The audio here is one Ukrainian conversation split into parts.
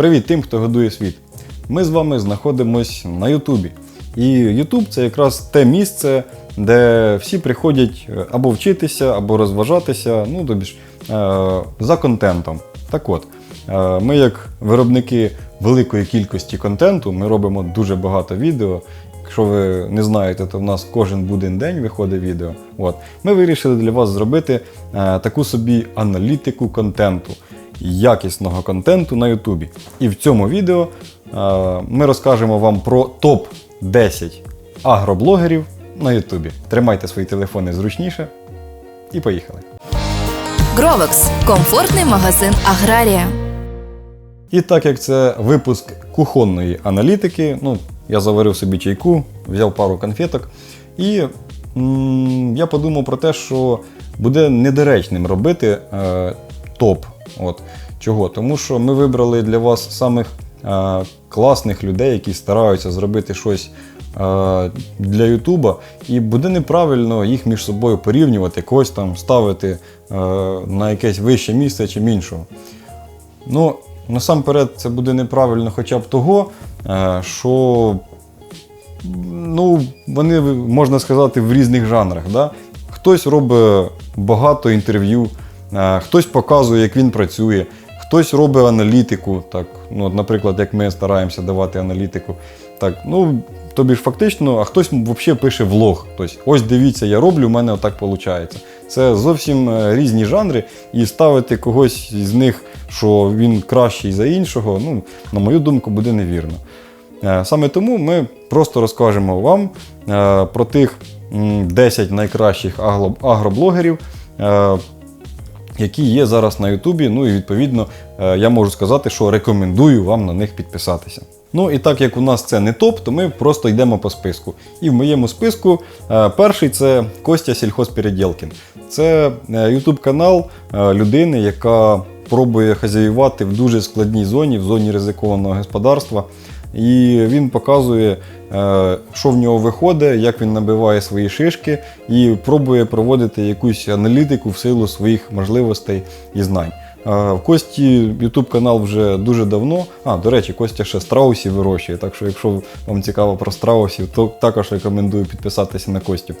Привіт тим, хто годує світ. Ми з вами знаходимось на Ютубі. І Ютуб це якраз те місце, де всі приходять е, або вчитися, або розважатися, ну тобі ж, е, за контентом. Так от, е, ми, як виробники великої кількості контенту, ми робимо дуже багато відео. Якщо ви не знаєте, то в нас кожен буден день виходить відео. От. Ми вирішили для вас зробити таку собі аналітику контенту, якісного контенту на Ютубі. І в цьому відео е, ми розкажемо вам про топ-10 агроблогерів на Ютубі. Тримайте свої телефони зручніше і поїхали. Гровекс комфортний магазин Аграрія. І так як це випуск кухонної аналітики, ну, я заварив собі чайку, взяв пару конфеток, і м, я подумав про те, що буде недоречним робити е, топ. От. Чого? Тому що ми вибрали для вас самих е, класних людей, які стараються зробити щось е, для Ютуба, і буде неправильно їх між собою порівнювати, когось там ставити е, на якесь вище місце чим іншого. Ну, насамперед, це буде неправильно хоча б того, е, що ну, вони, можна сказати, в різних жанрах. Да? Хтось робить багато інтерв'ю, хтось показує, як він працює, хтось робить аналітику. Так, ну, наприклад, як ми стараємося давати аналітику. Так, ну, тобі ж фактично, а хтось взагалі пише влог. Тобто, ось дивіться, я роблю, у мене отак виходить. Це зовсім е, різні жанри, і ставити когось з них, що він кращий за іншого, ну, на мою думку, буде невірно. Е, Саме тому ми просто розкажемо вам е, про тих 10 найкращих агроблогерів, е, які є зараз на Ютубі. Ну і відповідно е, я можу сказати, що рекомендую вам на них підписатися. Ну і так як у нас це не топ, то ми просто йдемо по списку. І в моєму списку е, перший це Костя Сільхозпередєлкін. Це YouTube канал е, людини, яка пробує хазяювати в дуже складній зоні, в зоні ризикованого господарства. І він показує, е, що в нього виходить, як він набиває свої шишки, і пробує проводити якусь аналітику в силу своїх можливостей і знань. Е, В Кості YouTube канал вже дуже давно. А, до речі, Костя ще страусів вирощує. Так що, якщо вам цікаво про страусів, то також рекомендую підписатися на Костю.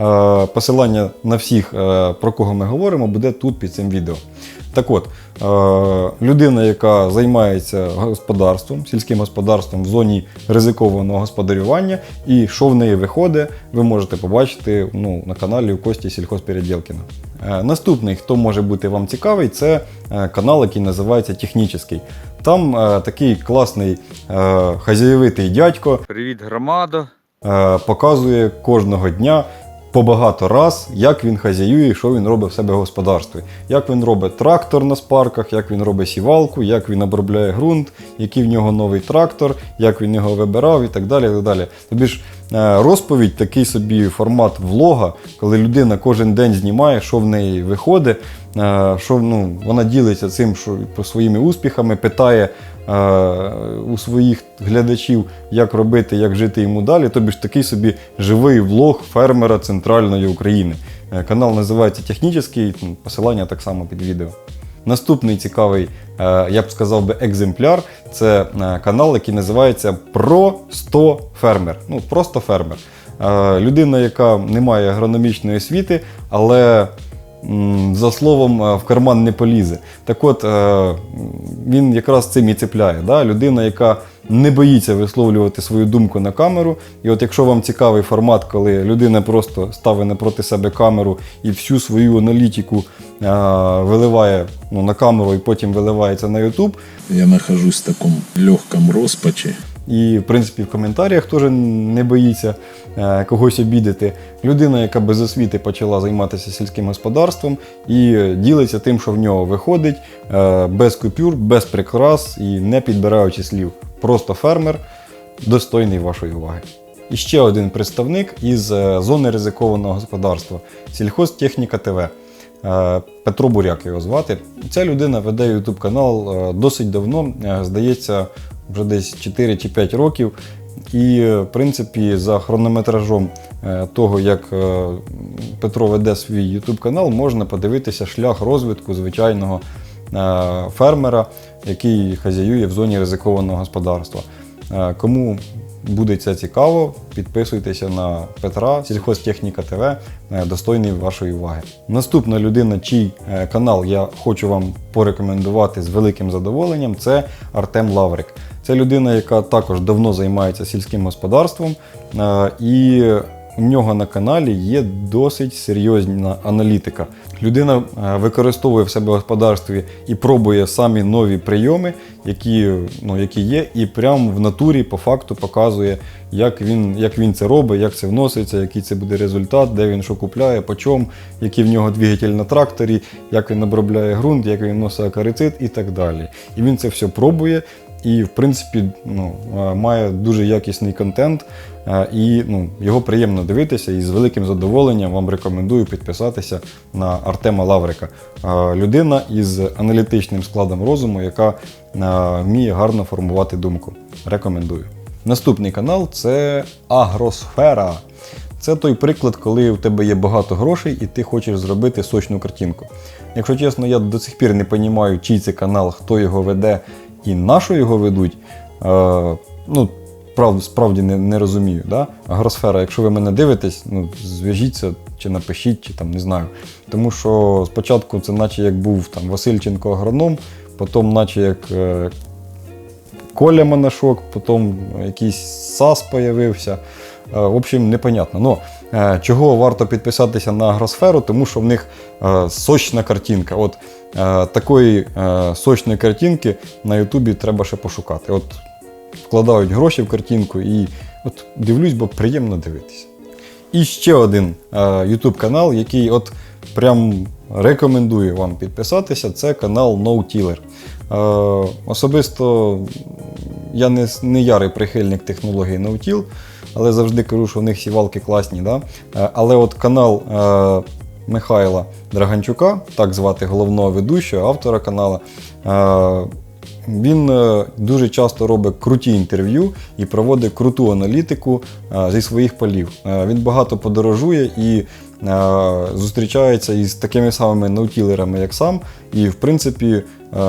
Е, Посилання на всіх, е, про кого ми говоримо, буде тут під цим відео. Так от, е, людина, яка займається господарством, сільським господарством в зоні ризикованого господарювання, і що в неї виходить, ви можете побачити ну, на каналі у Кості Сільхозпереділкіна. Наступний, хто може бути вам цікавий, це канал, який називається Технічний. Там такий класний хазяєвитий дядько Привіт, громада. показує кожного дня по багато раз, як він хазяює, що він робить в себе в господарстві. Як він робить трактор на спарках, як він робить сівалку, як він обробляє ґрунт, який в нього новий трактор, як він його вибирав і так далі. І так далі. Тобі ж розповідь, такий собі формат влога, коли людина кожен день знімає, що в неї виходить, е, що ну, вона ділиться цим, що про своїми успіхами, питає е, у своїх глядачів, як робити, як жити йому далі. Тобі ж такий собі живий влог фермера центральної України. Е, Канал називається Технічний, ну, посилання так само під відео. Наступний цікавий, е, я б сказав би, екземпляр це е, канал, який називається Просто фермер. Ну, просто фермер. Е, Людина, яка не має агрономічної освіти, але за словом в карман не полізе. Так от він якраз цим і цепляє. Да? Людина, яка не боїться висловлювати свою думку на камеру. І от якщо вам цікавий формат, коли людина просто ставить напроти себе камеру і всю свою аналітику виливає ну, на камеру і потім виливається на YouTube, Я нахожусь в таком легком роспаче. і, в принципі, в коментарях теж не боїться е, когось обідати. Людина, яка без освіти почала займатися сільським господарством і е, ділиться тим, що в нього виходить, е, без купюр, без прикрас і не підбираючи слів. Просто фермер, достойний вашої уваги. І ще один представник із е, зони ризикованого господарства Сільхозтехніка ТВ. Е, Петро Буряк його звати. Ця людина веде YouTube канал е, досить давно, е, здається, вже десь 4 чи 5 років. І, в принципі, за хронометражом того, як Петро веде свій YouTube канал, можна подивитися шлях розвитку звичайного фермера, який хазяює в зоні ризикованого господарства. Кому буде це цікаво, підписуйтеся на Петра, сільхозтехніка ТВ, е, достойний вашої уваги. Наступна людина, чий е, канал я хочу вам порекомендувати з великим задоволенням, це Артем Лаврик. Це людина, яка також давно займається сільським господарством, е, і у нього на каналі є досить серйозна аналітика. Людина е, використовує в себе в господарстві і пробує самі нові прийоми, які, ну, які є, і прямо в натурі по факту показує, як він, як він це робить, як це вноситься, який це буде результат, де він що купляє, по чому, який в нього двигатель на тракторі, як він обробляє ґрунт, як він вносить акарицид і так далі. І він це все пробує. І, в принципі, ну, е, має дуже якісний контент, е, і ну, його приємно дивитися. І з великим задоволенням вам рекомендую підписатися на Артема Лаврика. Е, Людина із аналітичним складом розуму, яка вміє гарно формувати думку. Рекомендую. Наступний канал це Агросфера. Це той приклад, коли у тебе є багато грошей і ти хочеш зробити сочну картинку. Якщо чесно, я до сих пір не розумію, чий це канал, хто його веде і на що його ведуть. Е, ну, правда, справді не, не розумію. Да? Агросфера, якщо ви мене дивитесь, ну, зв'яжіться чи напишіть, чи там не знаю. Тому що спочатку це наче як був там Васильченко агроном, потім наче як е, Коля Монашок, потім якийсь САС появився. Е, В общем, непонятно. Но е, чого варто підписатися на агросферу, тому що в них е, сочна картинка. От е, такої е, сочної картинки на Ютубі треба ще пошукати. От вкладають гроші в картинку і от дивлюсь, бо приємно дивитися. І ще один е, YouTube канал, який от прям рекомендую вам підписатися, це канал NoTiller. Е, особисто я не, не ярий прихильник технології NoTill, але завжди кажу, що в них сівалки класні. Да? Е, але от канал е, Михайла Драганчука, так звати головного ведучого, автора канала. Е, він е, дуже часто робить круті інтерв'ю і проводить круту аналітику е, зі своїх полів. Він багато подорожує і зустрічається із такими самими наутілерами, як сам. І, в принципі,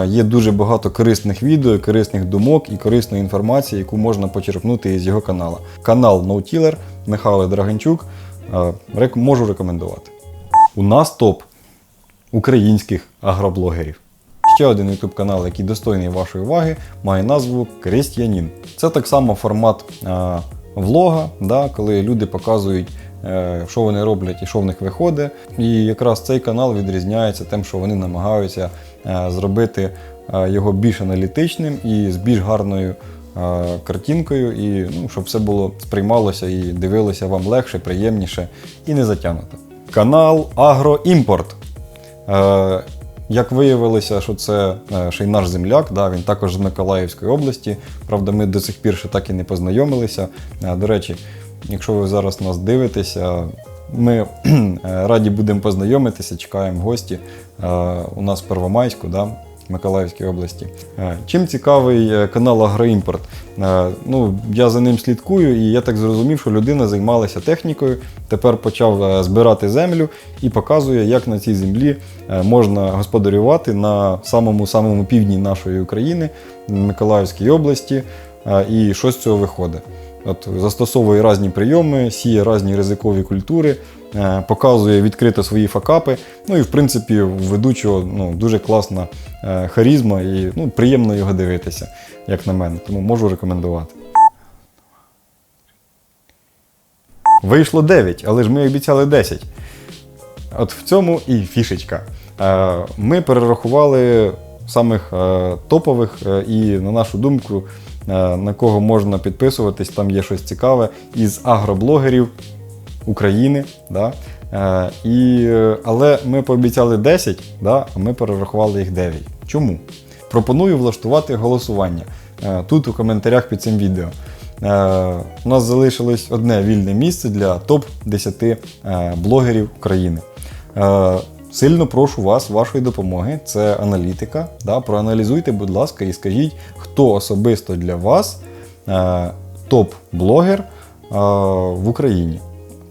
є дуже багато корисних відео, корисних думок і корисної інформації, яку можна почерпнути із його каналу. Канал Наутілер Михайло Драганчук е, можу рекомендувати. У нас топ українських агроблогерів. Ще один YouTube канал, який достойний вашої уваги, має назву Крестьянін. Це так само формат е, влога, да, коли люди показують, е, що вони роблять і що в них виходить. І якраз цей канал відрізняється тим, що вони намагаються е, зробити е, його більш аналітичним і з більш гарною е, картинкою, і ну, щоб все було сприймалося і дивилося вам легше, приємніше і не затягнуто. Канал Агроімпорт. Е, як виявилося, що це е, ще й наш земляк, да, він також з Миколаївської області. Правда, ми до сих пір ще так і не познайомилися. Е, До речі, якщо ви зараз нас дивитеся, ми е, раді будемо познайомитися, чекаємо гості е, у нас в Первомайську, да, Миколаївській області. Е, Чим цікавий канал Агроімпорт? Ну, я за ним слідкую, і я так зрозумів, що людина займалася технікою, тепер почав збирати землю і показує, як на цій землі можна господарювати на самому самому півдні нашої України, Миколаївській області, і що з цього виходить. От застосовує різні прийоми, сіє різні ризикові культури, е, показує відкрито свої факапи. Ну і в принципі, у ведучого ну, дуже класна е, харізма і ну, приємно його дивитися, як на мене. Тому можу рекомендувати. Вийшло 9, але ж ми обіцяли 10. От в цьому і фішечка. Е, Ми перерахували самих топових і, на нашу думку, на кого можна підписуватись, там є щось цікаве із агроблогерів України. Да? Е, І, е, але ми пообіцяли 10, да? а ми перерахували їх 9. Чому? Пропоную влаштувати голосування е, тут у коментарях під цим відео. Е, У нас залишилось одне вільне місце для топ-10 е, блогерів України. Сильно прошу вас, вашої допомоги. Це аналітика. Да? Проаналізуйте, будь ласка, і скажіть, хто особисто для вас е, топ-блогер е, в Україні.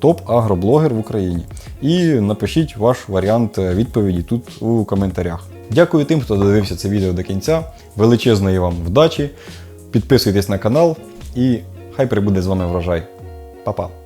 Топ-агроблогер в Україні. І напишіть ваш варіант відповіді тут у коментарях. Дякую тим, хто додивився це відео до кінця. Величезної вам вдачі. Підписуйтесь на канал і хай прибуде з вами врожай. Па-па!